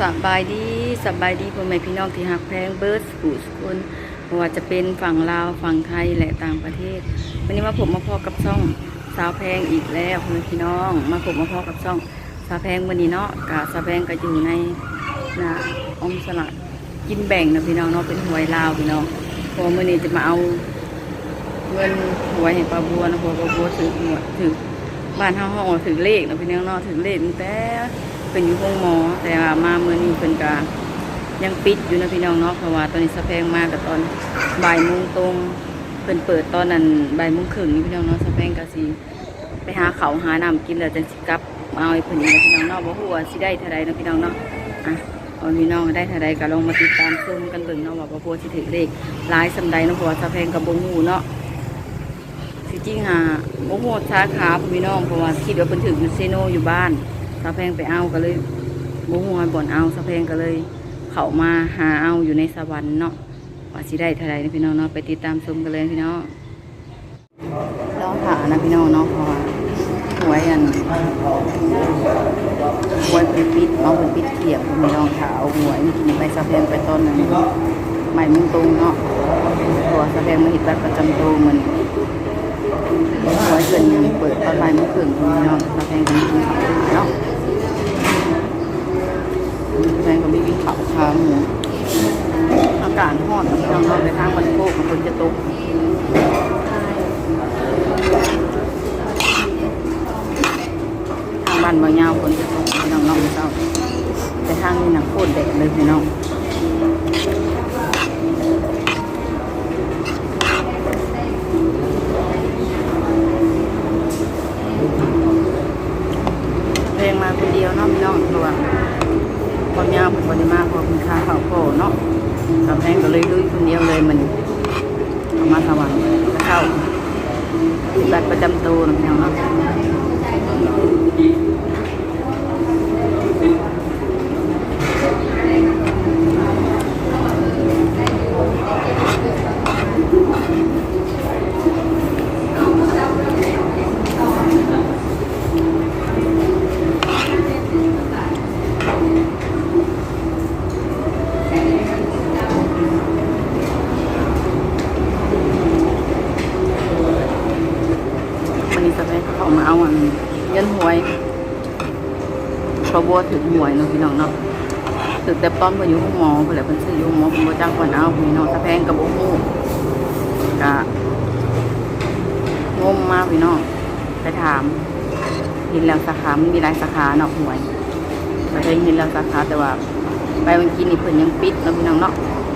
สบายดีสบายดีพ่อแม่พี่น้องที่หักแพงเบิร์ดสูสกุลไม่ว่าจะเป็นฝั่งลาวฝั่งไทยและต่างประเทศ วันนี้มาผมมาพอกับช่องสาวแพงอีกแล้วพ่อแม่พี่น้อง มาผมมาพอกับช่องสาวแพงวันนี้เนาะกะสาวแพงก็อยู่ในนะออมสลัดกินแบ่งนะพี่น้องเนาะเป็นหวยลาวพี่น้องพอมื่อนี้จะมาเอาเงินหวยให้ปลาบัวนะพอปลาบัวถือหวยถือบ้านเฮาห้องถือเลขนะพี่น้องเนาะถือเลขแต่ เป็นอยู่ห้องหมอ แต่ว่ามาเมื่อนี้เป็นกายังปิดอยู่นะพี่น้องเนาะเพราะว่าตอนนี้สะแพงมากกับตอนบ่ายโมงตรงเป็นเปิดตอนนั้นบ่ายโมงครึ่งนี่พี่น้องเนาะสะแพงกะสีไปหาเขาหาน้ำกินแล้วจังสิกลับมาเอาไอ้เพิ่นนี่นะพี่น้องเนาะบ่ฮู้ว่าสิได้เท่าใดนะพี่น้องเนาะอะเอาพี่น้องได้เท่าใดก็ลองมาติดตามชมกันเบิ่งเนาะว่าบ่พัวสิถือเลขหลายสำใดเนาะเพราะว่าสะแพงกับบ่ฮู้เนาะสิจริงหาบ่ฮู้สาขาพี่น้องเพราะว่าคิดว่าเพิ่นถืออยู่เซโนอยู่บ้าน สาแพงไปเอาก็เลยบุ้งวอยบ่อนเอาสาแพงก็เลย เข้ามาหาเอาอยู่ในสวรรค์เนาะว่าสิได้เท่าไรนะพี่น้องเนาะไปติดตามชมกันเลยพี่น้องลองถานะพี่น้องเนาะเพราะหวยอันหวยเป็นปิดเนาเป็นปิดเขียบพี่น้องถาเอาหวยนี่ไปสาแพงไปตอนนั้นใหม่มุงตรงเนาะตัวสาแพงมาห็นบัตรประจำตัวเหมือนหวยเกินยังเปิดตอนบ่ายโมงครึ่งพี่น้องสาแพงก็มีกินข้าเนาะ แฟนก็ไม่กินข้าวเช้าหมูอากาศร้อนพี่น้องเราไปทางวันโคกฝนจะตกทางบ้านบ่ยาวฝนจะตกพี่น้องน้องเศร้าแต่ทางนี้หนักโคตรแดดเลยพี่น้องเพลงมาคนเดียวนาะพี่น้องตัว ความยาวเป็นปริมาณพอคุณค่าเขาโคเนาะทำแห้งก็เลยลุยคนเดียวเลยมันเอามาสว่ายจะเข้าติดบัตรประจำตัวนะพี่น้องเนาะ วย เพราะบัวถึงหวยเนาะพี่น้องเนาะถึงแต่ต้นพายุห้องหมอเพื่อนเพิ่นซื้ออยู่ห้องหมอเพิ่นบ่จ้างคนเอาพี่น้องสะแพงกับบ่ฮู้กะงมมากพี่น้องไปถามเห็นแล้วสาขามันมีหลายสาขาเนาะหวยสะแพงเห็นแล้วสาขาแต่ว่า ไปวันกี้นี่เพิ่นยังปิดเนาะพี่น้องเนาะ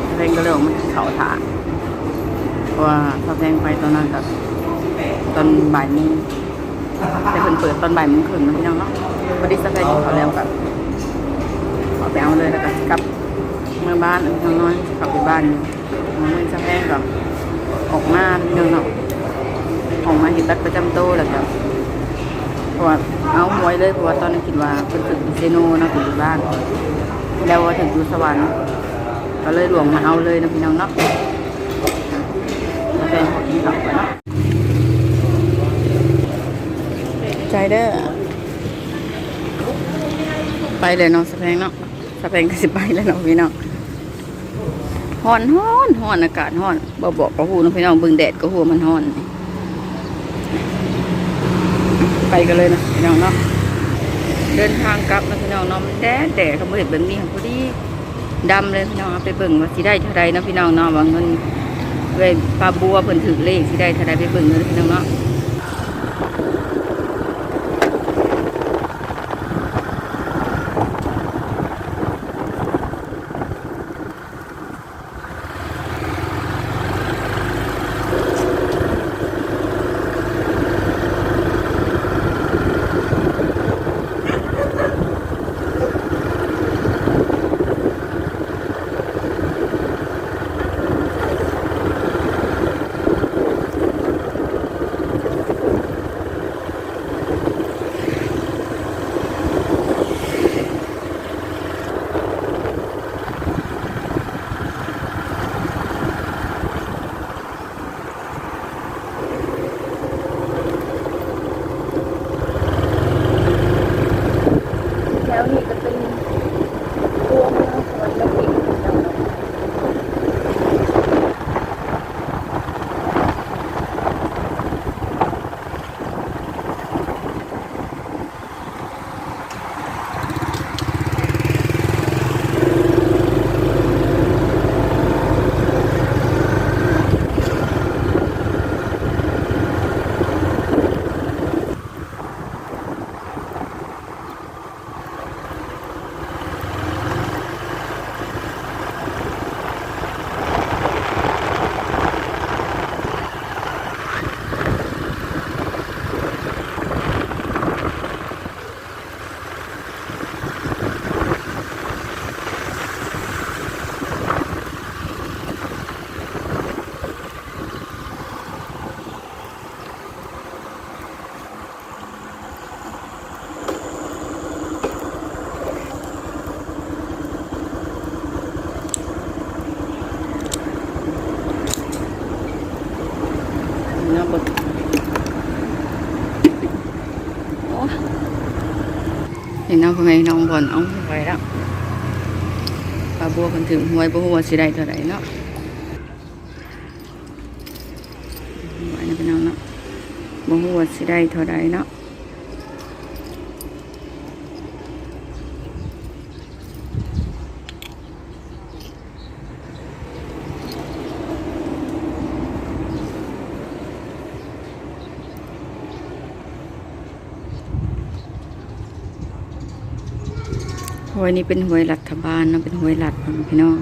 สะแพงก็เลยออกมาเขาถามเพราะว่าสะแพงไปตอนนั้นก็ตอนบ่ายโมง แต่เพิ่นเปิดตอนบ่ายโมงครึ่งนะพี่น้องเนาะพอดีสแกนเขาแล้วกับขอไปเอาเลยแล้วก็กลับเมื่อบ้านพี่น้องน้อยกลับไปบ้านอยู่เมื่อสแกนกับออกมาพี่น้องเนาะออกมาเห็นบัตรประจำตัวแล้วก็เพราะว่าเอาหวยเลยเพราะว่าตอนนั้นคิดว่าเพิ่นถึงเซโนนะถึงอยู่บ้าน แล้วว่าถึงอยู่สวรรค์ก็เลยหลวงมาเอาเลยนะพี่น้องเนาะแกนของกินข้าวก่อนเนาะ ใจเด้อ ไปเลยเนาะสะแพงเนาะสะแพงก็สิไปเลยเนาะพี่น้องฮ้อนฮ้อนฮ้อนอากาศฮ้อนบ่บอกก็ฮู้เนะพี่น้องเบิ่งแดดก็ฮู้ว่ามันฮ้อน ไปกันเลยนะพี่น้องเนาะ เดินทางกลับนะพี่น้องเนาะมันแดดแดดเขาบ่เห็นแบบนี้ค่ะพอดีดำเลยพี่น้องเอาไปเบิ่งว่าสิได้เท่าใดเนะพี่น้องเนาะว่าเงินเว้ยปลาบัวเพิ่นถือเลขสิได้เท่าใดไปเบิ่งเลยพี่น้องเนาะ องพ่อแม่น้องบอลเอาไว้แล้วปลาบัวคนถึงหวยบัวสิได้เท่าไหร่เนาะไว้นะพี่น้องเนาะบัวสิได้เท่าไหร่เนาะ วยนี้เป็นหวยรัฐบาลนะเป็นหวยรัฐพี่น้อง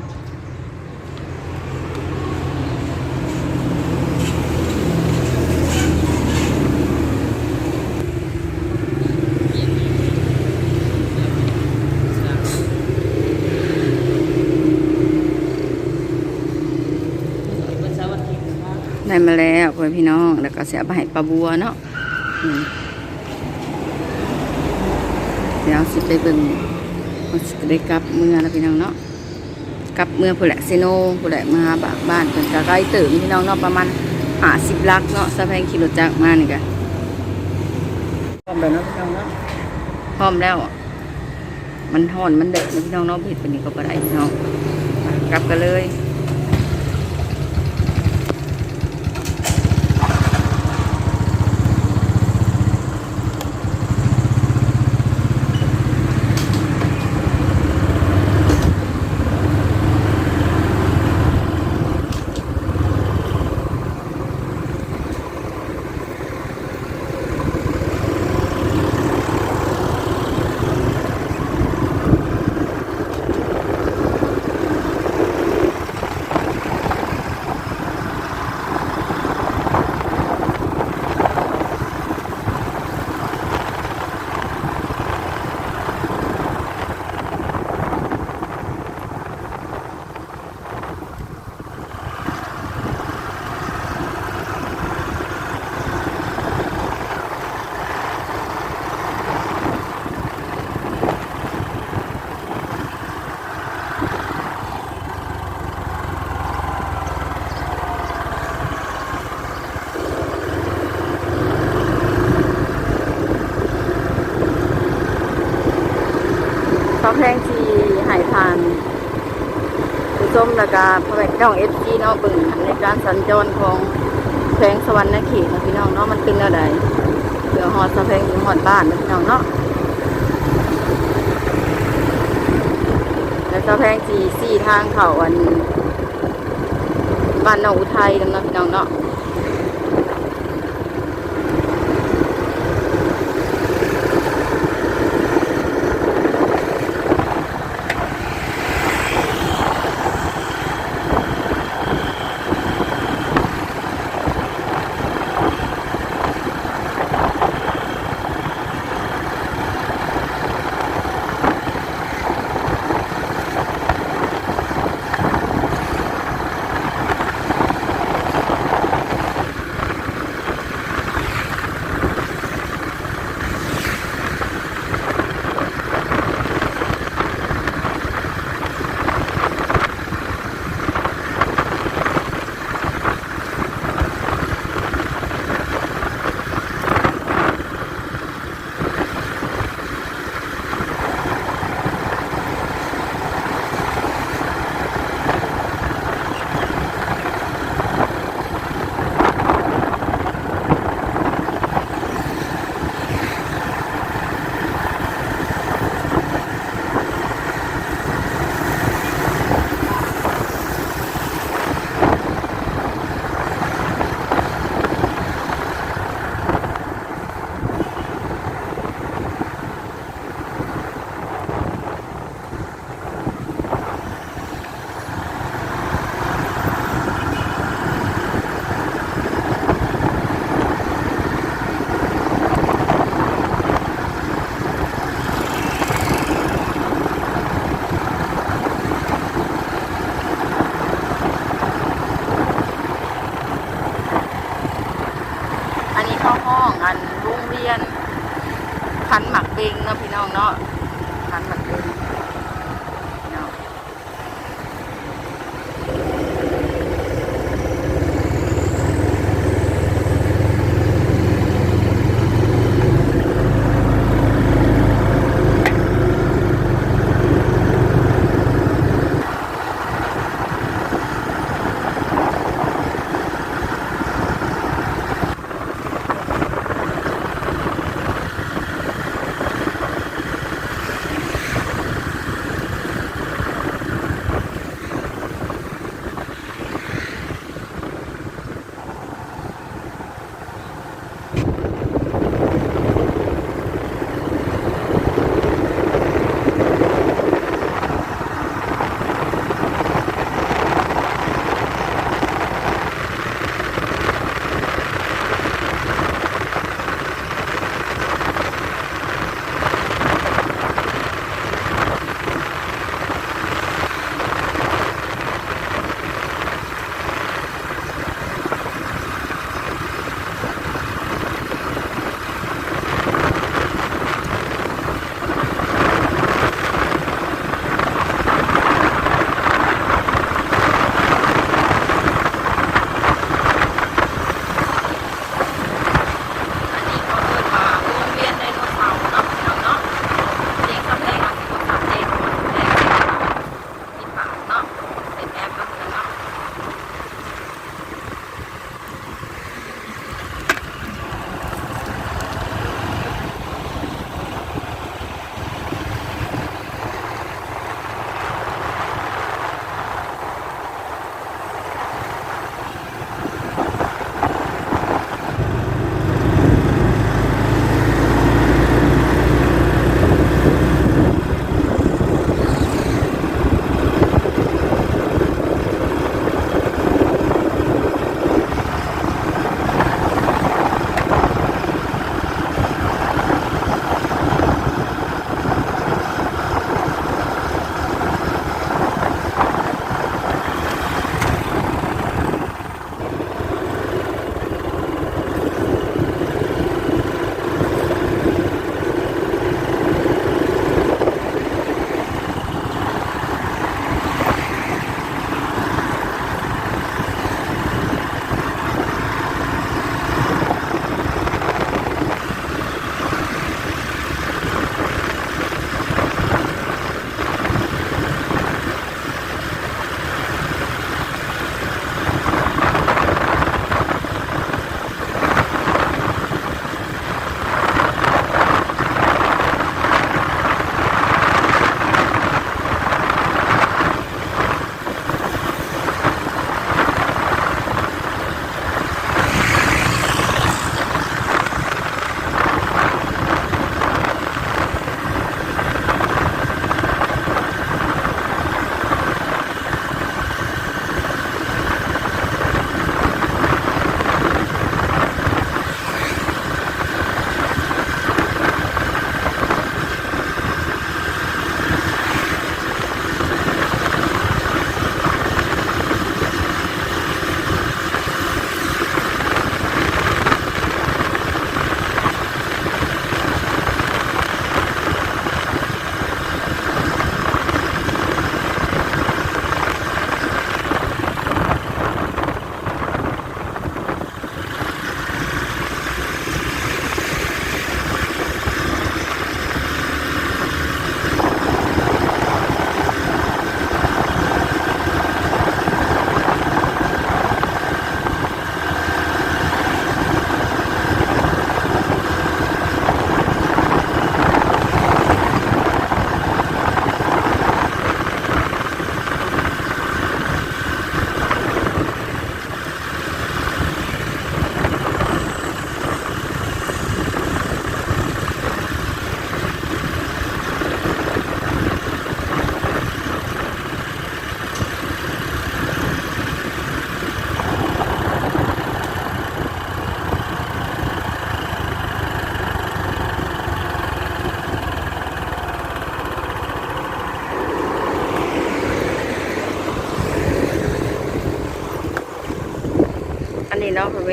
ได้มาแล้วพ่อแม่พี่น้อง แล้วก็เสียไปให้ปลาบัวเนาะเดี๋ยวสิไปเบิ่ง ว่าสิได้กลับเมื่อแล้วพี่น้องเนาะกลับเมื่อผู้แหละเซโนผู้แหละมาหาบ้านบ้านเพิ่นก็ใกล้เติมพี่น้องเนาะประมาณหาสิบลักเนาะสะแพงขี่รถจักรมานี่ก็พร้อมแล้วเนาะพี่น้องเนาะพร้อมแล้ว มันห่อนมันเด็กนะพี่น้องเนาะผิดเป็นนี้ก็บ่ได้พี่น้องไปกลับกันเลย ซอแพงที่หายทานผู้ส้ม แล้วก็พ่อแม่พี่น้องเอฟซีเนาะเบิ่งในการสัญจรของแพงสวรรค์นเขตนะพี่น้องเนาะมันเป็นอะไรเพื่อหอดสะแพงถึงหอดบ้านนะพี่น้องเนาะและสะแพงที่สี่ทางเขาอันบ้านหนองอุทัยนำเนาะพี่น้องเนาะ ปิงเนาะพี่น้องเนาะพันแบบนี้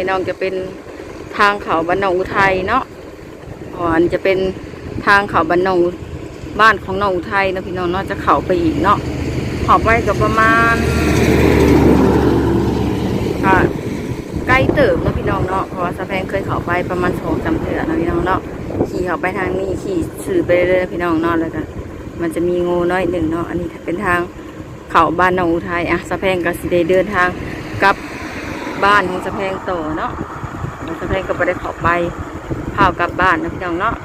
พี่น้องจะเป็นทางเขาบ้านหนองอุทัยเนาะอ๋ออันจะเป็นทางเขาบ้านหนองบ้านของหนองอุทัยนะพี่น้องเนาะจะเขาไปอีกเนาะข้าไปกับประมาณค่ะใกล้เติบนะพี่น้องเนาะเพราะว่าสะแพงเคยเขาไปประมาณสองสามเดือนเนะพี่น้องเนาะขี่เขาไปทางนี้ขี่สื่อไปเรื่อยๆพี่น้องเนาะแล้วก็มันจะมีงูน้อยหนึ่งเนาะอันนี้เป็นทางเขาบ้านหนองอุทัยอะสะแพงก็สิได้เดินทางกลับ บ้านของสะแพงโตเนาะสะแพงก็ไปได้เข้าไปพากลับบ้านนะพี่น้องเนาะ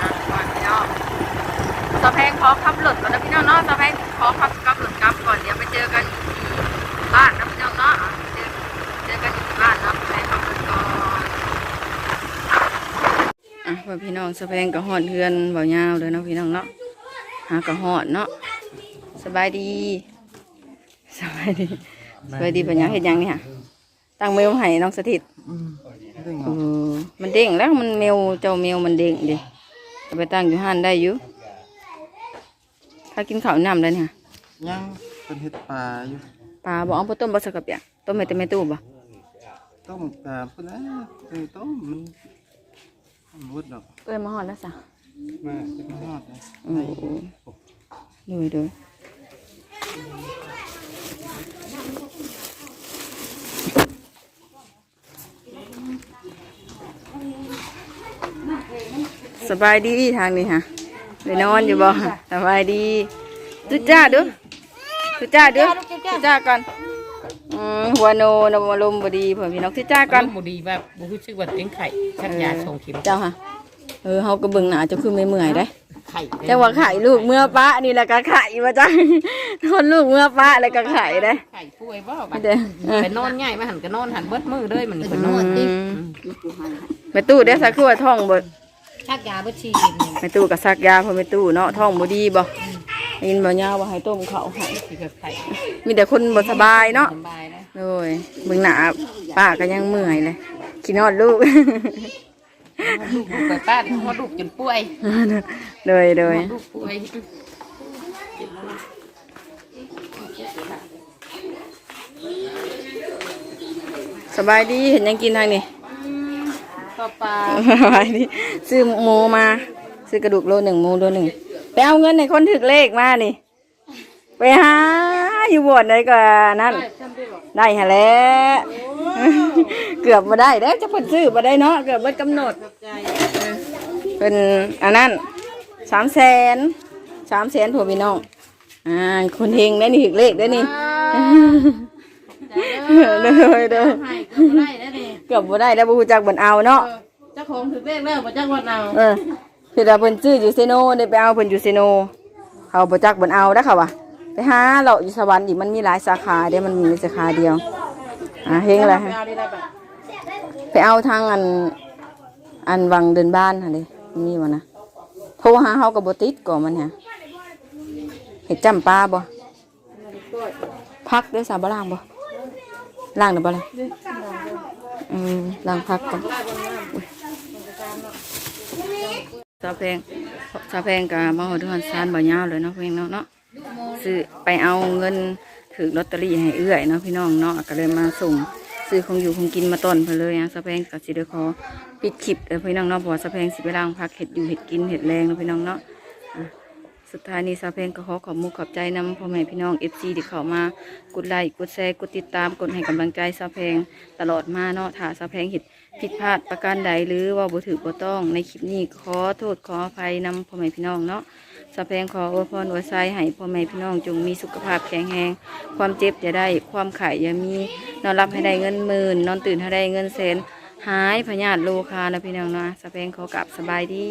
อะก่อนพี่น้องสะแพงขอขับรถก่อนนะพี่น้องเนาะสะแพงขอขับขับรถกลับก่อนเดี๋ยวไปเจอกันที่บ้านนะพี่น้องเนาะอะเจอเจอกันที่บ้านเนาะสะแพงขับรถก่อนอะพ่ อพี่น้องสะแพงก็หอดเฮือนเบายาวเลยเนาะพี่น้องเนาะหากระหอดเนาะสบายดีสบายดีสบายดีปัญญาเห็นยังเนี่ยตั้งเมลให้น้องสถิตดึงเออมันเด้งแล้วมันเมลเจ้าเมลมันเด้งดิเอาไปตั้งอยู่ห้านได้อยู่ถ้ากินข้าวน้ำแล้วเนี่ยยังเป็นเห็ดปลาอยู่ปลาบอกเอาไปต้มบะสกับเปียกต้มไม่เต็มไม่ตู้บ่ต้มปลาพุ่นนะเออต้มมัน มันวุดดอกเอ้ยมาหอดแล้วสะมาจะไม่รอดเลยโอ้โหดูดูสบายดีทางนี้ฮะไปนอนอยู่บ่สบายดีตุจ้าดูตุจ้าดูตุจ้าก่อน อืมหัวโนนมลมณ์บดีเพื่อนพี่น้องตุจ้าก่อนบ่ดีแบบบ่รู้สึกว่าเต็งไข่ชักยาส่งเข็มเจ้าค่ะเออเฮาก็เบิ่งหน้าเจ้าคือไม่เมื่อยได้ไข่แต่ว่าไข่ลูกเมื่อป้านี่แหละก็ไข่มาจ้ะทนลูกเมื่อป้าแล้วก็ไข่ได้ไข่ป่วยบ่บัดเด้อ ไปนอนง่ายมาหันก็นอนหันเบิดมือเลยมันไปนอือนติมแม่ตู้ได้สักคือว่าท้องบ่ชักยาเบิดชีกินนี่แม่ตู้ก็ซักยาเพราะแม่ตู้เนาะท้องบ่ดีบ่ได้ ยินบ่ยาวว่าให้ต้มข้าวให้สิกับไข่มีแต่คนบ่สบายเนาะสบายนะโอ้ยเบิ่งหน้าป้าก็ยังเมื่อยเลยขี้นอดลูกลูกไปป้านพอลูกจนป่วยเลยเลยลูกป่วยสบายดีเห็นยังกินทางนี้ต่อปลาไปดิซื้อหมูมา ซื้อกระดูกโลหนึ่งหมูโลหนึ่งไป เอาเงินในคนถึกเลขมานี่ ไปหาอยู่บ่อนไหนก็นั่น ได้ฮะแล้วเกือบมาได้แล้วจะเพิ่นซื้อมาได้เนาะเกือบเบิดกำหนดเป็นอันนั้นสามแสนสามแสนผัวพี่น้องอ่าคนเฮงได้นี่ถึกเลขได้นี่เลยเด้อให้ก็บ่ได้แล้วนี่เกือบมาได้แล้วบูจักบันเอาเนาะเจ้าของถึงเลขแล้วบ่จักวันเอาเออ คือเราเพิ่นซื้ออยู่เซโนได้ไปเอาเพิ่นอยู่เซโนเขาบ่จักเบิ่นเอาได้ค่ะวะไปหาเราอยู่สวรรค์อีกมันมีหลายสาขาเด้มันมีสาขาเดียวอ่าเฮงอาได้ได้บัดไปเอาทางอันอันวังเดินบ้านหั่นเด้มีบ่นะโทรหาเฮาก็บ่ติดก่อนมันฮะเฮ็ดจำปลาบ่พักเด้อสาบล้างบ่ล้างได้บ่ล่ะอืมล้างพักก่อน สาวแพงสาวแพงก็มาฮอดฮอนซานบ่ยาวเลยเนาะเพงเนาะเนาะซื้อไปเอาเงินถือลอตเตอรี่ให้เอื้อยเนาะพี่น้องเนาะก็เลยมาส่งซื้อของอยู่ของกินมาต้อนเพิ่นเลยนะสะแพงกับสิเดขอปิดคลิปเด้อพี่น้องเนาะเพราะว่าสะแพงสิไปล้างพักเห็ดอยู่เห็ดกินเห็ดแรงเนาะพี่น้องเนาะอะสุดท้ายนี้สะแพงก็ขอขอบมุกขอบใจนำพ่อแม่พี่น้อง FC ที่เข้ามากดไลค์กดแชร์กดติดตามกดให้กำลังใจสะแพงตลอดมาเนาะถ้าสะแพงเห็ด ผิดพลาดประการใดหรือว่าบ่ถือบ่ต้องในคลิปนี้ขอโทษขออภัยนำพ่อแม่พี่น้องเนาะสะเพงขออวยพรอวยไซให้พ่อแม่พี่น้องจงมีสุขภาพแข็งแรงความเจ็บอย่าได้ ความไข่ยอย่ามีนอนรับให้ได้เงินหมื่น นอนตื่นให้ได้เงินแสนหายพยาธิโลคานะพี่น้องเนาะสะเพงขอกลับสบายดี